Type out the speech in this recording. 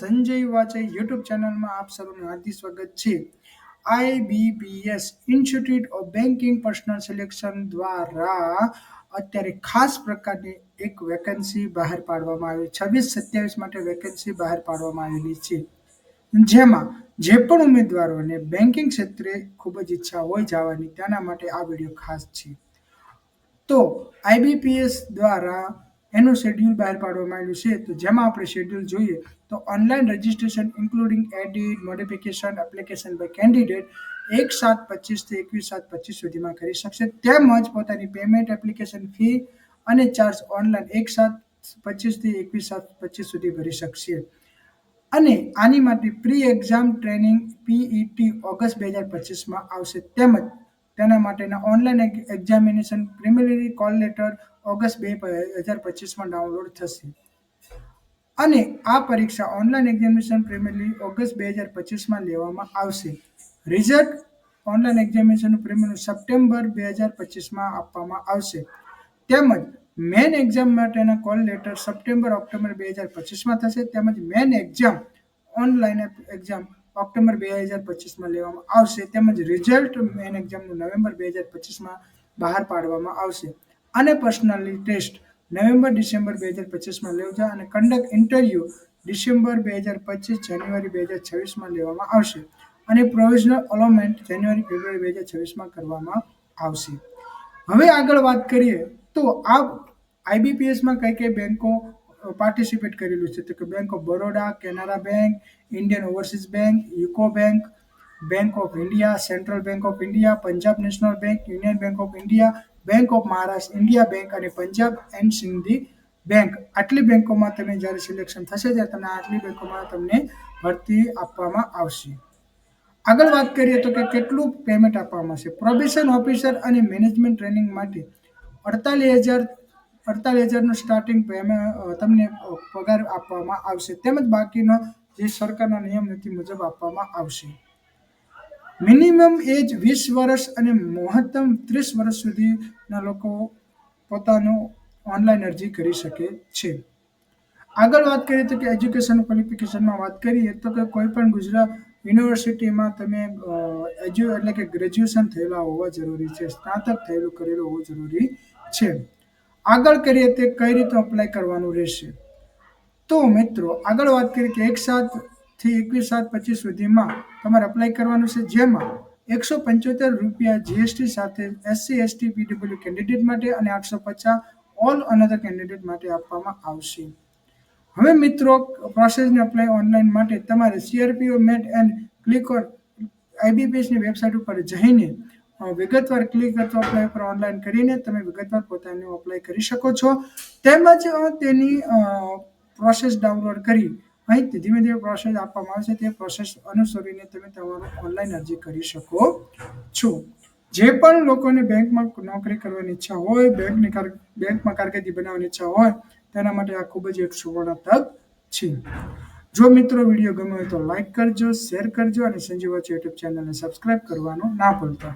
Sanjay વાચે YouTube ચેનલમાં આપ સૌનું હાર્દિક સ્વાગત છે. IBPS institute of banking personnel selection દ્વારા અત્યારે ખાસ પ્રકારની એક વેકેન્સી બહાર પાડવામાં આવી. છવ્વીસ સત્યાવીસ માટે વેકેન્સી બહાર પાડવામાં આવેલી છે. જેમાં જે પણ ઉમેદવારોને બેન્કિંગ ક્ષેત્રે ખૂબ જ ઈચ્છા હોય જવાની, તેના માટે આ વીડિયો ખાસ છે. તો આઈબીપીએસ દ્વારા એનું શેડ્યુલ બહાર પાડવામાં આવ્યું છે. તો જેમાં આપણે શેડ્યુલ જોઈએ તો online registration including edit modification application by candidate એક સાત પચીસથી એકવીસ સાત પચીસ સુધીમાં કરી શકશે. તેમજ પોતાની પેમેન્ટ એપ્લિકેશન ફી અને ચાર્જ ઓનલાઈન એક સાત પચીસથી એકવીસ સાત પચીસ સુધી ભરી શકશે. અને આની માટે pre exam training PET August બે હજાર પચીસમાં આવશે. તેમજ તેના માટેના online examination preliminary call letter August બે હજાર પચીસમાં ડાઉનલોડ થશે. અને આ પરીક્ષા ઓનલાઈન એક્ઝામિનેશન પ્રિમિનરી ઓગસ્ટ બે હજાર પચીસમાં લેવામાં આવશે. Result online examination preliminary September બે હજાર પચીસમાં આપવામાં આવશે. તેમજ મેન એક્ઝામ માટેના કોલ લેટર સપ્ટેમ્બર, ઓક્ટોબર બે હજાર પચીસમાં થશે. તેમજ main exam online exam October બે હજાર પચીસમાં લેવામાં આવશે. તેમજ રિઝલ્ટ મેન એક્ઝામનું નવેમ્બર બે હજાર પચીસમાં બહાર પાડવામાં આવશે. અને પર્સનાલિટી ટેસ્ટ નવેમ્બર, ડિસેમ્બર બે હજાર પચીસમાં લેવાશે અને કન્ડક્ટ ઇન્ટરવ્યૂ ડિસેમ્બર બે હજાર પચીસ જાન્યુઆરી બે હજાર છવ્વીસમાં લેવામાં આવશે અને પ્રોવિઝનલ અલોમેન્ટ જાન્યુઆરી ફેબ્રુઆરી બે હજાર છવ્વીસમાં કરવામાં આવશે. હવે આગળ વાત કરીએ તો આ આઈબીપીએસમાં કઈ કઈ બેન્કો પાર્ટિસિપેટ કરેલું છે? તો કે bank of Baroda Canara bank Indian overseas bank UCO bank bank of India central bank of India Punjab national bank union bank of India bank of Maharashtra India bank અને પંજાબ એન્ડ સિંધી બેંક આટલી બેંકોમાં તમે જ્યારે selection થશે ત્યારે તમને આટલી બેંકોમાં તમને ભરતી આપવામાં આવશે. આગળ વાત કરીએ તો કે કેટલું પેમેન્ટ આપવામાં આવશે. પ્રોબેશન ઓફિસર અને મેનેજમેન્ટ ટ્રેનિંગ માટે અડતાલીસ હજાર, અડતાલીસ હજારનું સ્ટાર્ટિંગ પેમેન્ટ તમને પગાર આપવામાં આવશે. તેમજ બાકીનો જે સરકારના નિયમ નીતિ મુજબ આપવામાં આવશે. મિનિમમ એજ વીસ વર્ષ અને મહત્તમ ત્રીસ વર્ષ સુધીના લોકો પોતાનું ઓનલાઈન અરજી કરી શકે છે. આગળ વાત કરીએ તો કે એજ્યુકેશન ક્વોલિફિકેશનમાં વાત કરીએ તો કે કોઈ પણ ગુજરાત યુનિવર્સિટીમાં તમે એજ્યુ, એટલે કે ગ્રેજ્યુએશન થયેલા હોવા જરૂરી છે, સ્નાતક થયેલું કરેલું હોવું જરૂરી છે. આગળ કરીએ તે કઈ રીતે અપ્લાય કરવાનું રહેશે? તો મિત્રો, આગળ વાત કરીએ કે એક સાતથી એકવીસ સાત પચીસ સુધીમાં તમારે અપ્લાય કરવાનું છે. જેમાં એકસો પંચોતેર રૂપિયા જીએસટી સાથે એસસી એસટી પીડબ્લ્યુ કેન્ડિડેટ માટે અને આઠસો પચાસ ઓલ અનધર કેન્ડિડેટ માટે આપવામાં આવશે. હવે મિત્રો પ્રોસેસને એપ્લાય ઓનલાઈન માટે તમારે CRPO met and click or આઈબીપીએસની website ઉપર જઈને વિગતવાર ક્લિક અથવા અપ્લાય પર ઓનલાઈન કરીને તમે વિગતવાર પોતાનું અપ્લાય કરી શકો છો. તેમજ તેની પ્રોસેસ ડાઉનલોડ કરી અહીં ધીમે ધીમે પ્રોસેસ આપવામાં આવશે. તે પ્રોસેસ અનુસરીને તમે તમારું ઓનલાઈન અરજી કરી શકો છો. જે પણ લોકોને બેંકમાં નોકરી કરવાની ઈચ્છા હોય, બેંકની બેંકમાં કારકિર્દી બનાવવાની ઈચ્છા હોય, તેના માટે આ ખૂબ જ એક સુવર્ણ તક છે. જો મિત્રો વીડિયો ગમ્યો હોય તો લાઇક કરજો શેર કરજો અને સંજીવ યુટ્યુબ ચેનલને સબસ્ક્રાઈબ કરવાનું ના ભૂલતા.